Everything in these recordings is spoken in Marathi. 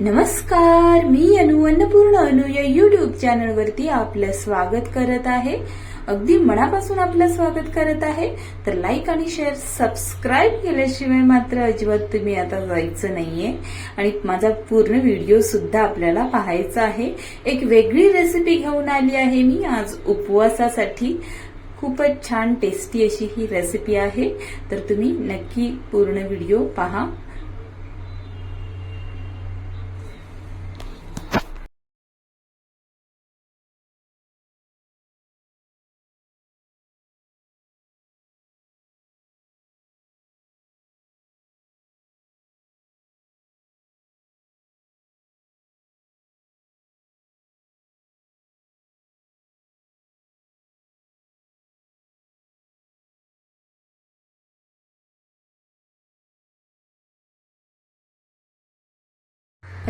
नमस्कार मी अनु अन्नपूर्ण अनु या युट्यूब चॅनलवरती आपलं स्वागत करत आहे. अगदी मनापासून आपलं स्वागत करत आहे. तर लाईक आणि शेअर सबस्क्राईब केल्याशिवाय मात्र अजिबात तुम्ही आता जायचं नाहीये. आणि माझा पूर्ण व्हिडिओ सुद्धा आपल्याला पाहायचा आहे. एक वेगळी रेसिपी घेऊन आली आहे मी. आज उपवासासाठी खूपच छान टेस्टी अशी ही रेसिपी आहे. तर तुम्ही नक्की पूर्ण व्हिडिओ पहा.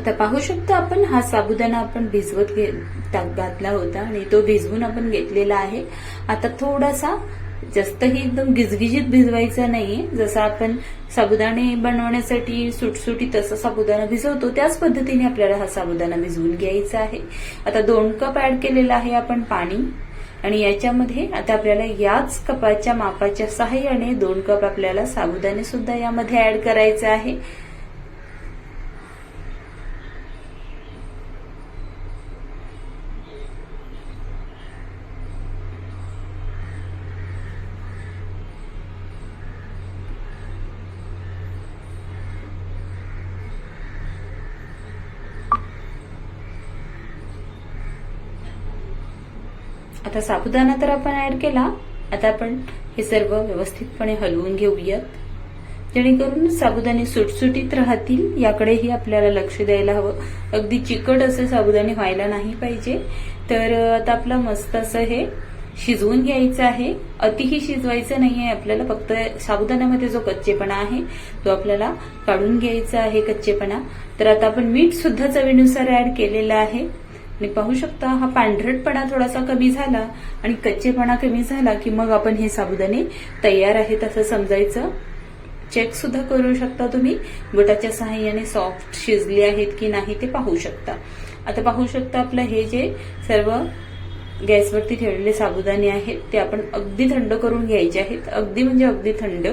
आता पाहू शकतो आपण हा साबुदाणा आपण भिजवत घे- घातला होता आणि तो भिजवून आपण घेतलेला आहे. आता थोडासा जास्तही एकदम गिजगिजीत भिजवायचा नाहीये. जसं आपण साबुदाणे बनवण्यासाठी सुटसुटीत तसा साबुदाणा भिजवतो त्याच पद्धतीने आपल्याला हा साबुदाणा भिजवून घ्यायचा आहे. आता दोन कप ऍड केलेला आहे आपण पाणी आणि याच्यामध्ये आता आपल्याला याच कपाच्या मापाच्या सहाय्याने दोन कप आपल्याला साबुदाणे सुद्धा यामध्ये ऍड करायचे आहे. आता साबुदाणा तर आपण ऍड केला. आता आपण हे सर्व व्यवस्थितपणे हलवून घेऊयात. जेणेकरून साबुदाणे सुटसुटीत राहतील याकडेही आपल्याला लक्ष द्यायला हवं. अगदी चिकट असे साबुदाणे व्हायला नाही पाहिजे. तर आता आपलं मस्त असं हे शिजवून घ्यायचं आहे. अतिही शिजवायचं नाही आहे आपल्याला फक्त साबुदाण्यामध्ये जो कच्चेपणा आहे तो आपल्याला काढून घ्यायचा आहे कच्चेपणा. तर आता आपण मीठ सुद्धा चवीनुसार ऍड केलेलं आहे. आणि पाहू शकता हा पांढरटपणा थोडासा कमी झाला आणि कच्चेपणा कमी झाला की मग आपण हे साबुदाणे तयार आहेत असं समजायचं. चेक सुद्धा करू शकता तुम्ही. बोटाच्या सहाय्याने सॉफ्ट शिजले आहेत की नाही ते पाहू शकता. आता पाहू शकता आपलं हे जे सर्व गॅसवरती ठेवलेले साबुदाणे आहेत ते आपण अगदी थंड करून घ्यायचे आहेत. अगदी म्हणजे अगदी थंड.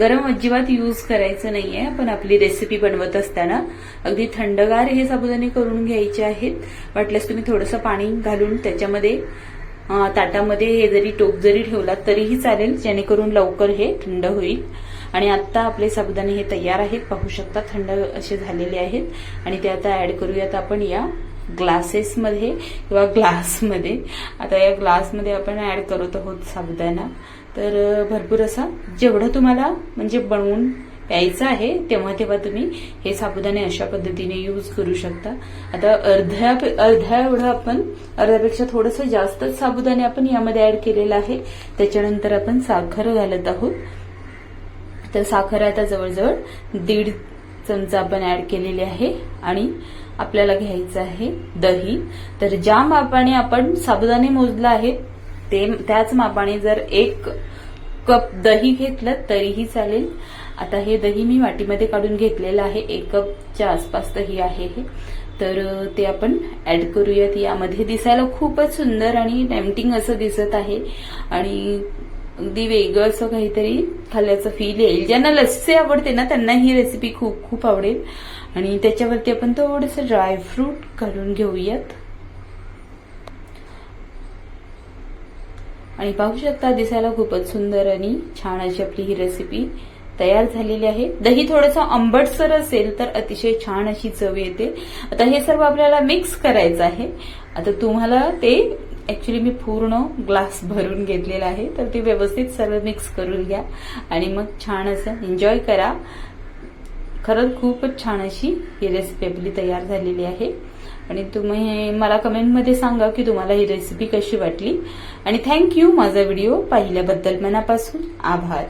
गरम अजिबात यूज करायचं नाहीये आपण आपली रेसिपी बनवत असताना अगदी थंडगार हे साबुदाणे करून घ्यायचे आहेत. वाटल्यास तुम्ही थोडंसं पाणी घालून त्याच्यामध्ये ताटामध्ये हे जरी टोप जरी ठेवला तरीही चालेल जेणेकरून लवकर हे थंड होईल. आणि आता आपले साबुदाणे हे तयार आहेत. पाहू शकता थंड असे झालेले आहेत. आणि ते आता ऍड करूयात आपण या ग्लासेसमध्ये किंवा ग्लासमध्ये आता या ग्लासमध्ये आपण ॲड करत आहोत साबुदाणा. तर भरपूर असा जेवढं तुम्हाला म्हणजे बनवून प्यायचं आहे तेव्हा तेव्हा तुम्ही हे साबुदाणे अशा पद्धतीने यूज करू शकता. आता अर्ध्या अर्ध्या एवढं आपण अर्ध्यापेक्षा थोडंसं जास्तच साबुदाणे आपण यामध्ये ऍड केलेलं आहे. त्याच्यानंतर आपण साखर घालत आहोत. तर साखर आता जवळजवळ दीड चमचा आपण ऍड केलेली आहे आणि आपल्याला घ्यायचं आहे दही. तर ज्या मापाने आपण साबुदाणे मोजलं आहे ते त्याच मापाने जर एक कप दही घेतलं तरीही चालेल. आता हे दही मी वाटीमध्ये काढून घेतलेलं आहे. एक कपच्या आसपास दही आहे हे. तर ते आपण ऍड करूयात. यामध्ये दिसायला खूपच सुंदर आणि टेम्पटिंग असं दिसत आहे. आणि अगदी वेगळं असं काहीतरी खाल्ल्याचं फील येईल. ज्यांना लस्सी आवडते ना त्यांना ही रेसिपी खूप खूप आवडेल. आणि त्याच्यावरती आपण थोडंसं ड्रायफ्रूट घालून घेऊयात. आणि पाहू शकता दिसायला खूपच सुंदर आणि छान अशी आपली ही रेसिपी तयार झालेली आहे. दही थोडंसं आंबटसर असेल तर अतिशय छान अशी चव येते. आता हे सर्व आपल्याला मिक्स करायचं आहे. आता तुम्हाला ते ऍक्च्युली मी पूर्ण ग्लास भरून घेतलेला आहे. तर ते व्यवस्थित सर्व मिक्स करून घ्या. आणि मग छान असं एन्जॉय करा. खरंच खूपच छान अशी ही रेसिपी आपली तयार झालेली आहे. आणि तुम्ही मला कमेंटमध्ये सांगा की तुम्हाला ही रेसिपी कशी वाटली. आणि थँक्यू माझा व्हिडिओ पाहिल्याबद्दल मनापासून आभार.